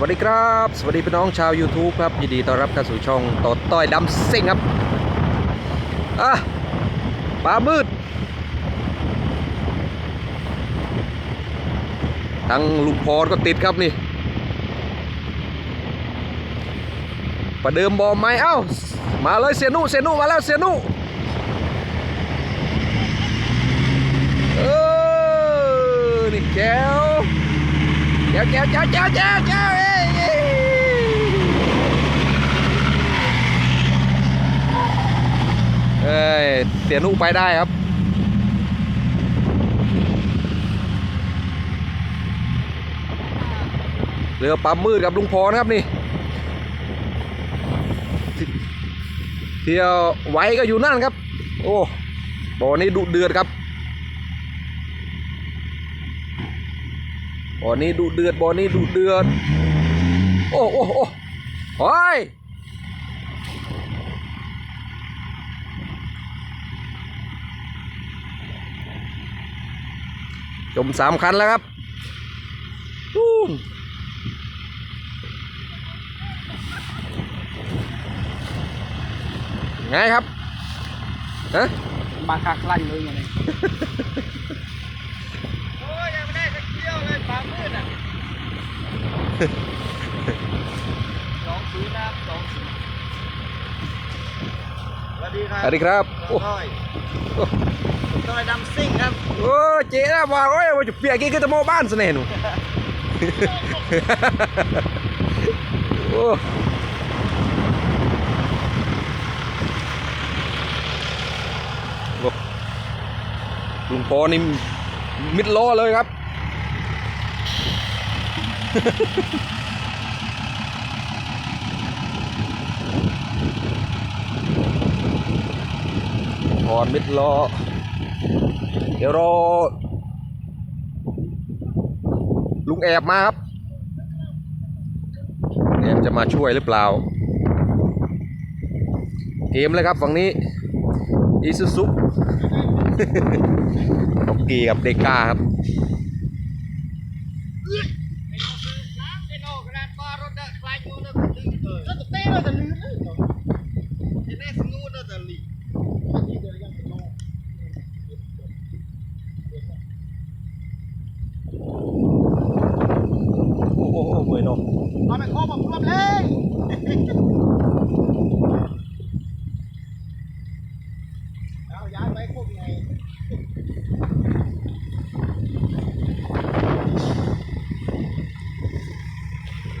วัสดีครับ สวัสดีพี่น้องชาว YouTube ครับ ยินดีต้อนรับเข้าสู่ช่องตดต้อยดำซิ่งครับอะปลามืด ทั้งลุงพรก็ติดครับนี่ ประเดิมบอมไม้เอ้า มาเลยเสียนุเสียนุมาแล้วเสียนุเออนี่แก้ว แจ้วแจ้วแจ้วแจ้วแจ้วแจ้วเอ้ยเอ้ยเอ้ยเสียนุไปได้ครับเรือปั๊มมืดกับลุงพรครับนี่ เที่ยวไว้ก็อยู่นั่นครับ โอ้บ่อนี้ดุเดือดครับ บ่อนี้ดุเดือดบ่อนี้ดุเดือด โอ้โอ้โอ้โอ้ยจมสามคันแล้วครับไงครับฮะบางคาคลั่นเลยไง โอ้ยยังไม่ได้สักเที่ยวเลยปลามืดอะ สองศูนย์นะครับสองศูนย์สวัสดีครับสวัสดีครับโอ้ต้อยต้อยดำซิ่งครับโอ้เจ๊นะบอกว่าว่าจะเปียกกินก็จะโมบ้านซะแน่หนูโอ้โอ้ลุงปอนี่มิดล้อเลยครับ ถอนมิดล้อ เดี๋ยวรอ ลุงแอบมาครับแอบจะมาช่วยหรือเปล่า เกมเลยครับฝั่งนี้อีซูซุนกกีกับเดก้าครับ បាទរត់ដល់ខ្លាចយូរនៅទៅទៅទៅទៅលឿនទៅ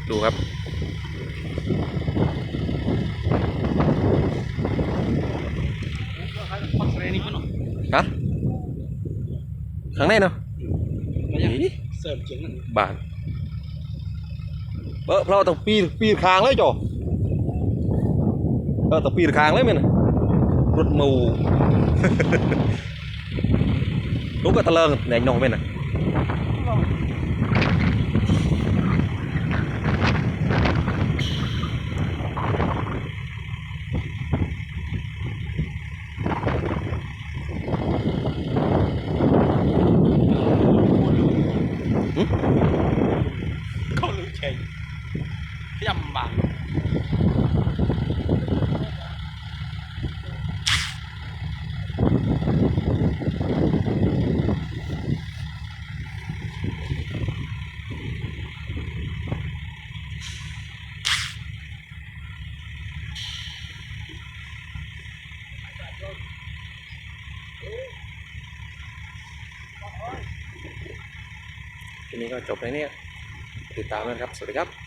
ดูครับปักเรนี่ก็หน่อยฮะข้างในเนาะอี๋เสริมเฉียงนั่นบานเออเราต้องปีนปีนคางเลยจ่อเออต้องปีนคางเลยมั้ยนะรถหมูลูกก็ตะเลิงไหนนองเป็นน่ะหึ เขาลืมเฉยยำบางทีนี้ก็จบแล้วเนี่ย ติดตามนะครับ สวัสดีครับ